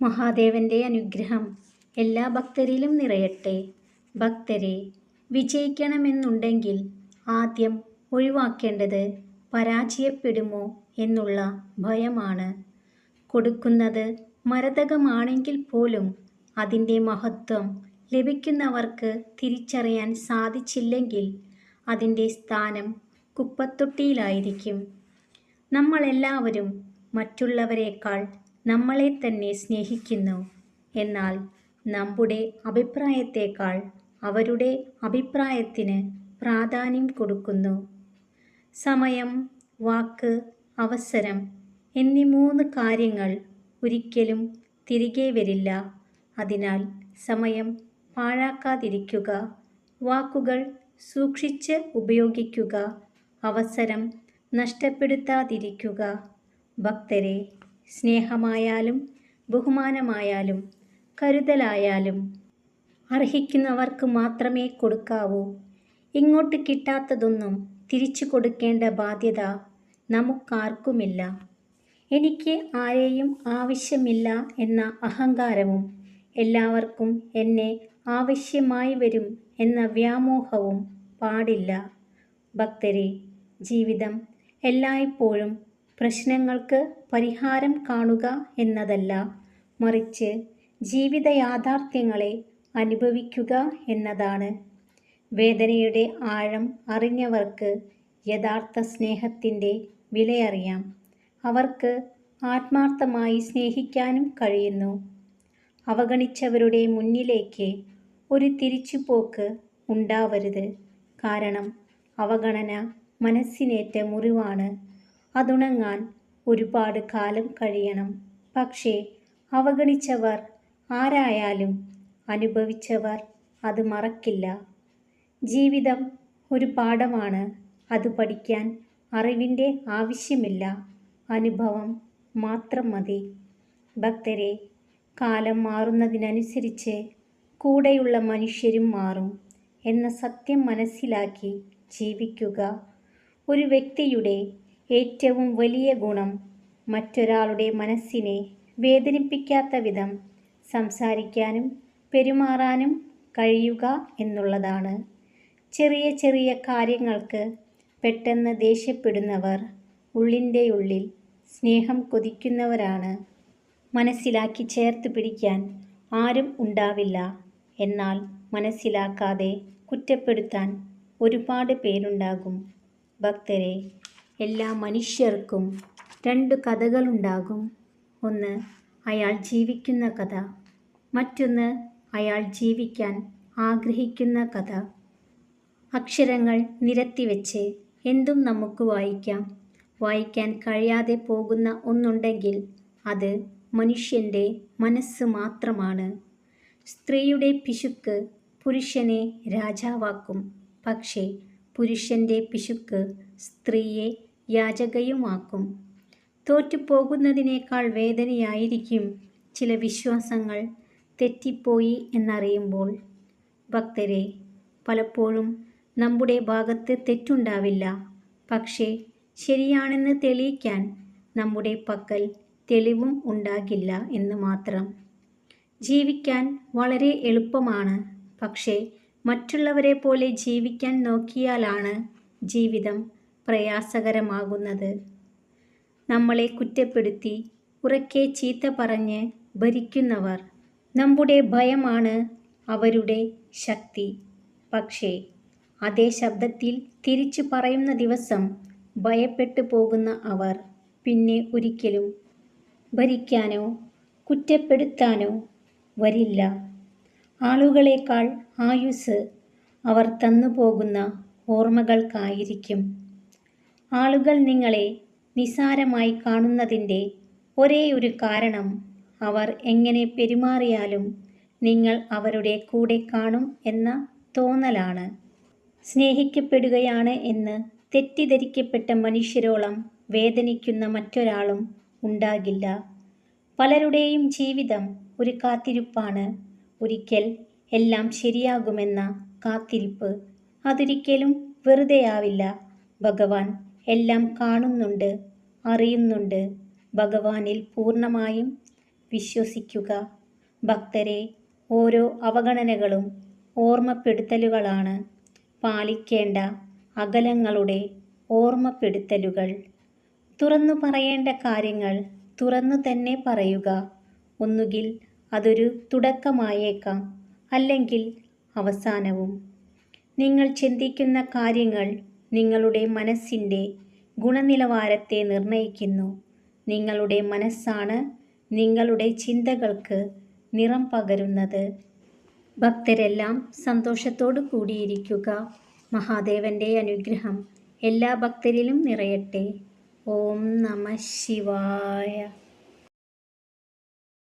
മഹാദേവന്റെ അനുഗ്രഹം എല്ലാ ഭക്തരിലും നിറയട്ടെ. ഭക്തരെ വിജയിക്കണമെന്നുണ്ടെങ്കിൽ ആദ്യം ഒഴിവാക്കേണ്ടത് പരാജയപ്പെടുമോ എന്നുള്ള ഭയമാണ്. കൊടുക്കുന്നത് മരതകമാണെങ്കിൽ പോലും അതിന്റെ മഹത്വം ലഭിക്കുന്നവർക്ക് തിരിച്ചറിയാൻ സാധിച്ചില്ലെങ്കിൽ അതിന്റെ സ്ഥാനം കുപ്പത്തൊട്ടിയിലായിരിക്കും. നമ്മളെല്ലാവരും മറ്റുള്ളവരെക്കാൾ നമ്മളെ തന്നെ സ്നേഹിക്കുന്നു. എന്നാൽ നമ്മുടെ അഭിപ്രായത്തേക്കാൾ അവരുടെ അഭിപ്രായത്തിന് പ്രാധാന്യം കൊടുക്കുന്നു. സമയം വാക്ക് അവസരം എന്നീ മൂന്ന് കാര്യങ്ങൾ ഒരിക്കലും തിരികെ വരില്ല. അതിനാൽ സമയം പാഴാക്കാതിരിക്കുക വാക്കുകൾ സൂക്ഷിച്ച് ഉപയോഗിക്കുക അവസരം നഷ്ടപ്പെടുത്താതിരിക്കുക. ഭക്തരെ സ്നേഹമായാലും ബഹുമാനമായാലും കരുതലായാലും അർഹിക്കുന്നവർക്ക് മാത്രമേ കൊടുക്കാവൂ. ഇങ്ങോട്ട് കിട്ടാത്തതൊന്നും തിരിച്ചു കൊടുക്കേണ്ട ബാധ്യത നമുക്കാർക്കുമില്ല. എനിക്ക് ആരെയും ആവശ്യമില്ല എന്ന അഹങ്കാരവും എല്ലാവർക്കും എന്നെ ആവശ്യമായി വരും എന്ന വ്യാമോഹവും പാടില്ല. ഭക്തരെ ജീവിതം എല്ലായ്പ്പോഴും പ്രശ്നങ്ങൾക്ക് പരിഹാരം കാണുക എന്നതല്ല. മറിച്ച് ജീവിത യാഥാർത്ഥ്യങ്ങളെ അനുഭവിക്കുക എന്നതാണ്. വേദനയുടെ ആഴം അറിഞ്ഞവർക്ക് യഥാർത്ഥ സ്നേഹത്തിന്റെ വിലയറിയാം. അവർക്ക് ആത്മാർത്ഥമായി സ്നേഹിക്കാനും കഴിയുന്നു. അവഗണിച്ചവരുടെ മുന്നിലേക്ക് ഒരു തിരിച്ചുപോക്ക് ഉണ്ടാവരുത്. കാരണം അവഗണന മനസ്സിനേറ്റ മുറിവാണ്. അതുണങ്ങാൻ ഒരുപാട് കാലം കഴിയണം. പക്ഷേ അവഗണിച്ചവർ ആരായാലും അനുഭവിച്ചവർ അത് മറക്കില്ല. ജീവിതം ഒരു പാഠമാണ്. അത് പഠിക്കാൻ അറിവിന്റെ ആവശ്യമില്ല. അനുഭവം മാത്രം മതി. ഭക്തരെ കാലം മാറുന്നതിനനുസരിച്ച് കൂടെയുള്ള മനുഷ്യരും മാറും എന്ന സത്യം മനസ്സിലാക്കി ജീവിക്കുക. ഒരു വ്യക്തിയുടെ ഏറ്റവും വലിയ ഗുണം മറ്റൊരാളുടെ മനസ്സിനെ വേദനിപ്പിക്കാത്ത വിധം സംസാരിക്കാനും പെരുമാറാനും കഴിയുക എന്നുള്ളതാണ്. ചെറിയ ചെറിയ കാര്യങ്ങൾക്ക് പെട്ടെന്ന് ദേഷ്യപ്പെടുന്നവർ ഉള്ളിന്റെ ഉള്ളിൽ സ്നേഹം കൊതിക്കുന്നവരാണ്. മനസ്സിലാക്കി ചേർത്ത് പിടിക്കാൻ ആരും ഉണ്ടാവില്ല. എന്നാൽ മനസ്സിലാക്കാതെ കുറ്റപ്പെടുത്താൻ ഒരുപാട് പേരുണ്ടാകും. ഭക്തരെ എല്ലാ മനുഷ്യർക്കും രണ്ട് കഥകളുണ്ടാകും. ഒന്ന് അയാൾ ജീവിക്കുന്ന കഥ. മറ്റൊന്ന് അയാൾ ജീവിക്കാൻ ആഗ്രഹിക്കുന്ന കഥ. അക്ഷരങ്ങൾ നിരത്തിവെച്ച് എന്തും നമുക്ക് വായിക്കാം. വായിക്കാൻ കഴിയാതെ പോകുന്ന ഒന്നുണ്ടെങ്കിൽ അത് മനുഷ്യന്റെ മനസ്സ് മാത്രമാണ്. സ്ത്രീയുടെ പിശുക്ക് പുരുഷനെ രാജാവാക്കും. പക്ഷേ പുരുഷന്റെ പിശുക്ക് സ്ത്രീയെ യാചകയുമാക്കും. തോറ്റുപോകുന്നതിനേക്കാൾ വേദനയായിരിക്കും ചില വിശ്വാസങ്ങൾ തെറ്റിപ്പോയി എന്നറിയുമ്പോൾ. ഭക്തരെ പലപ്പോഴും നമ്മുടെ ഭാഗത്ത് തെറ്റുണ്ടാവില്ല. പക്ഷേ ശരിയാണെന്ന് തെളിയിക്കാൻ നമ്മുടെ പക്കൽ തെളിവും ഉണ്ടാകില്ല എന്ന് മാത്രം. ജീവിക്കാൻ വളരെ എളുപ്പമാണ്. പക്ഷേ മറ്റുള്ളവരെ പോലെ ജീവിക്കാൻ നോക്കിയാലാണ് ജീവിതം പ്രയാസകരമാകുന്നത്. നമ്മളെ കുറ്റപ്പെടുത്തി ഉറക്കെ ചീത്ത പറഞ്ഞ് ഭരിക്കുന്നവർ നമ്മുടെ ഭയമാണ് അവരുടെ ശക്തി. പക്ഷേ അതേ ശബ്ദത്തിൽ തിരിച്ചു പറയുന്ന ദിവസം ഭയപ്പെട്ടു പോകുന്ന അവർ പിന്നെ ഒരിക്കലും ഭരിക്കാനോ കുറ്റപ്പെടുത്താനോ വരില്ല. ആളുകളേക്കാൾ ആയുസ് അവർ തന്നു പോകുന്ന ഓർമ്മകൾക്കായിരിക്കും. ആളുകൾ നിങ്ങളെ നിസാരമായി കാണുന്നതിന്റെ ഒരേ ഒരു കാരണം അവർ എങ്ങനെ പെരുമാറിയാലും നിങ്ങൾ അവരുടെ കൂടെ കാണും എന്ന തോന്നലാണ്. സ്നേഹിക്കപ്പെടുകയാണ് എന്ന് തെറ്റിദ്ധരിക്കപ്പെട്ട മനുഷ്യരോളം വേദനിക്കുന്ന മറ്റൊരാളും ഉണ്ടാകില്ല. പലരുടെയും ജീവിതം ഒരു കാത്തിരിപ്പാണ്. ഒരിക്കൽ എല്ലാം ശരിയാകുമെന്ന കാത്തിരിപ്പ് അതൊരിക്കലും വെറുതെയാവില്ല. ഭഗവാൻ എല്ലാം കാണുന്നുണ്ട് അറിയുന്നുണ്ട്. ഭഗവാനിൽ പൂർണമായും വിശ്വസിക്കുക. ഭക്തരെ ഓരോ അവഗണനകളും ഓർമ്മപ്പെടുത്തലുകളാണ്. പാലിക്കേണ്ട അകലങ്ങളുടെ ഓർമ്മപ്പെടുത്തലുകൾ. തുറന്നു പറയേണ്ട കാര്യങ്ങൾ തുറന്നു തന്നെ പറയുക. ഒന്നുകിൽ അതൊരു തുടക്കമായേക്കാം അല്ലെങ്കിൽ അവസാനവും. നിങ്ങൾ ചിന്തിക്കുന്ന കാര്യങ്ങൾ നിങ്ങളുടെ മനസ്സിന്റെ ഗുണനിലവാരത്തെ നിർണയിക്കുന്നു. നിങ്ങളുടെ മനസ്സാണ് നിങ്ങളുടെ ചിന്തകൾക്ക് നിറം പകരുന്നത്. ഭക്തരെല്ലാം സന്തോഷത്തോടു കൂടിയിരിക്കുക. മഹാദേവന്റെ അനുഗ്രഹം എല്ലാ ഭക്തരിലും നിറയട്ടെ. ഓം നമ ശിവായ.